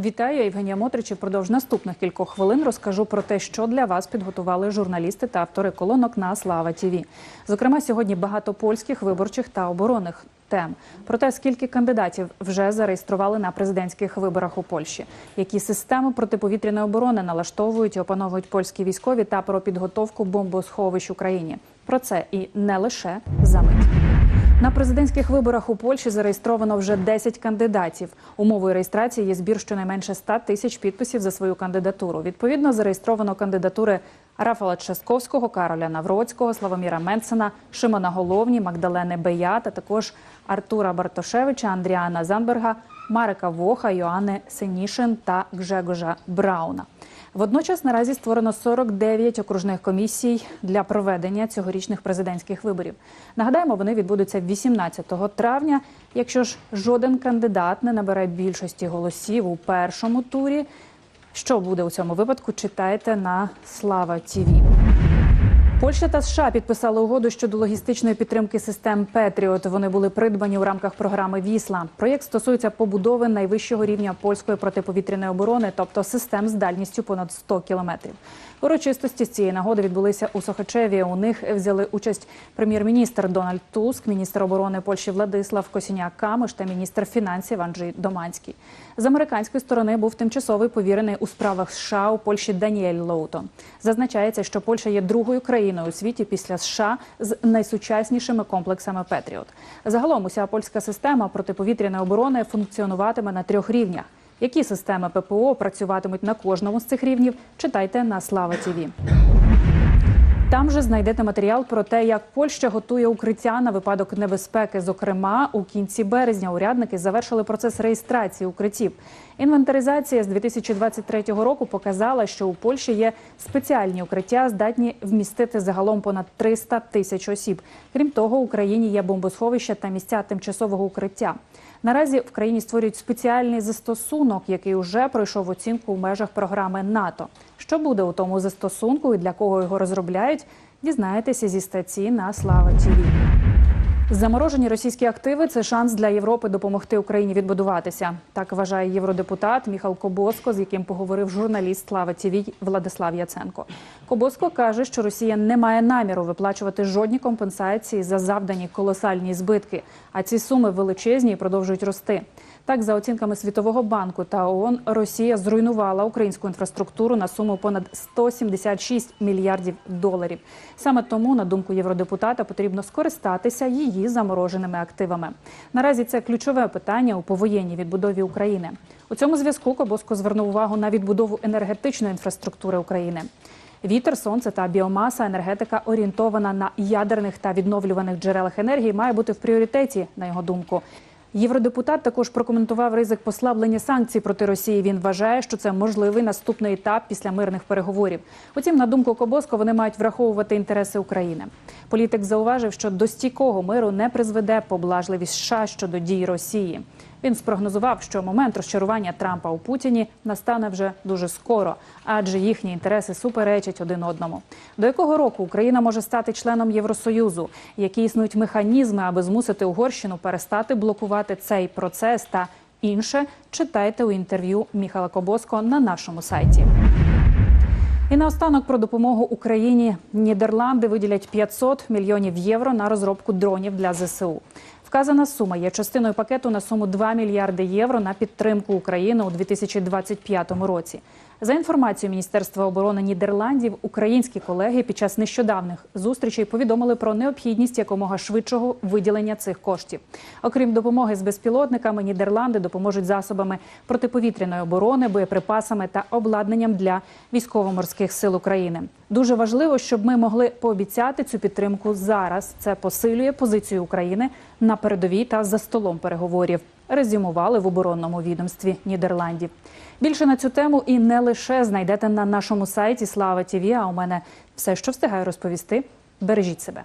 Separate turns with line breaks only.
Вітаю, Євгенія Мотрич. Впродовж наступних кількох хвилин розкажу про те, що для вас підготували журналісти та автори колонок на Слава Тіві. Зокрема, сьогодні багато польських виборчих та оборонних тем. Про те, скільки кандидатів вже зареєстрували на президентських виборах у Польщі, які системи протиповітряної оборони налаштовують і опановують польські військові та про підготовку бомбосховищ Україні. Про це і не лише за мить. На президентських виборах у Польщі зареєстровано вже 10 кандидатів. Умовою реєстрації є збір щонайменше 100 тисяч підписів за свою кандидатуру. Відповідно, зареєстровано кандидатури Рафала Часковського, Кароля Навроцького, Славоміра Менсена, Шимона Головні, Магдалени Бея та також Артура Бартошевича, Андріана Замберга, Марика Воха, Йоанни Сенішин та Гжегожа Брауна. Водночас наразі створено 49 окружних комісій для проведення цьогорічних президентських виборів. Нагадаємо, вони відбудуться 18 травня. Якщо ж жоден кандидат не набере більшості голосів у першому турі, що буде у цьому випадку? Читайте на Слава Тіві. Польща та США підписали угоду щодо логістичної підтримки систем Петріот. Вони були придбані у рамках програми Вісла. Проєкт стосується побудови найвищого рівня польської протиповітряної оборони, тобто систем з дальністю понад 100 кілометрів. Урочистості з цієї нагоди відбулися у Сохачеві. У них взяли участь прем'єр-міністр Дональд Туск, міністр оборони Польщі Владислав Косіняк Камиш та міністр фінансів Анджей Доманський. З американської сторони був тимчасовий повірений у справах США у Польщі Даніель Лоуто. Зазначається, що Польща є другою країною у світі після США з найсучаснішими комплексами Петріот. Загалом уся польська система протиповітряної оборони функціонуватиме на трьох рівнях. Які системи ППО працюватимуть на кожному з цих рівнів? Читайте на Слава Тіві. Там же знайдете матеріал про те, як Польща готує укриття на випадок небезпеки. Зокрема, у кінці березня урядники завершили процес реєстрації укриттів. Інвентаризація з 2023 року показала, що у Польщі є спеціальні укриття, здатні вмістити загалом понад 300 тисяч осіб. Крім того, в Україні є бомбосховища та місця тимчасового укриття. Наразі в країні створюють спеціальний застосунок, який вже пройшов оцінку в межах програми НАТО. Що буде у тому застосунку і для кого його розробляють, дізнаєтеся зі статті на Слава ТІВІ. Заморожені російські активи це шанс для Європи допомогти Україні відбудуватися. Так вважає євродепутат Міхал Кобоско, з яким поговорив журналіст Слава ТІВІ Владислав Яценко. Кобоско каже, що Росія не має наміру виплачувати жодні компенсації за завдані колосальні збитки, а ці суми величезні і продовжують рости. Так, за оцінками Світового банку та ООН, Росія зруйнувала українську інфраструктуру на суму понад 176 мільярдів доларів. Саме тому, на думку євродепутата, потрібно скористатися її замороженими активами. Наразі це ключове питання у повоєнній відбудові України. У цьому зв'язку Кобоско звернув увагу на відбудову енергетичної інфраструктури України. Вітер, сонце та біомаса, енергетика орієнтована на ядерних та відновлюваних джерелах енергії, має бути в пріоритеті, на його думку. Євродепутат також прокоментував ризик послаблення санкцій проти Росії. Він вважає, що це можливий наступний етап після мирних переговорів. Утім, на думку Кобоско, вони мають враховувати інтереси України. Політик зауважив, що до стійкого миру не призведе поблажливість США щодо дій Росії. Він спрогнозував, що момент розчарування Трампа у Путіні настане вже дуже скоро, адже їхні інтереси суперечать один одному. До якого року Україна може стати членом Євросоюзу? Які існують механізми, аби змусити Угорщину перестати блокувати цей процес та інше читайте у інтерв'ю Міхала Кобоско на нашому сайті. І наостанок про допомогу Україні Нідерланди виділять 500 мільйонів євро на розробку дронів для ЗСУ. Вказана сума є частиною пакету на суму 2 мільярди євро на підтримку України у 2025 році. За інформацією Міністерства оборони Нідерландів, українські колеги під час нещодавних зустрічей повідомили про необхідність якомога швидшого виділення цих коштів. Окрім допомоги з безпілотниками, Нідерланди допоможуть засобами протиповітряної оборони, боєприпасами та обладнанням для військово-морських сил України. Дуже важливо, щоб ми могли пообіцяти цю підтримку зараз. Це посилює позицію України на передовій та за столом переговорів. Резюмували в оборонному відомстві Нідерландів. Більше на цю тему і не лише знайдете на нашому сайті Слава ТІВІ, А у мене все, що встигаю розповісти. Бережіть себе.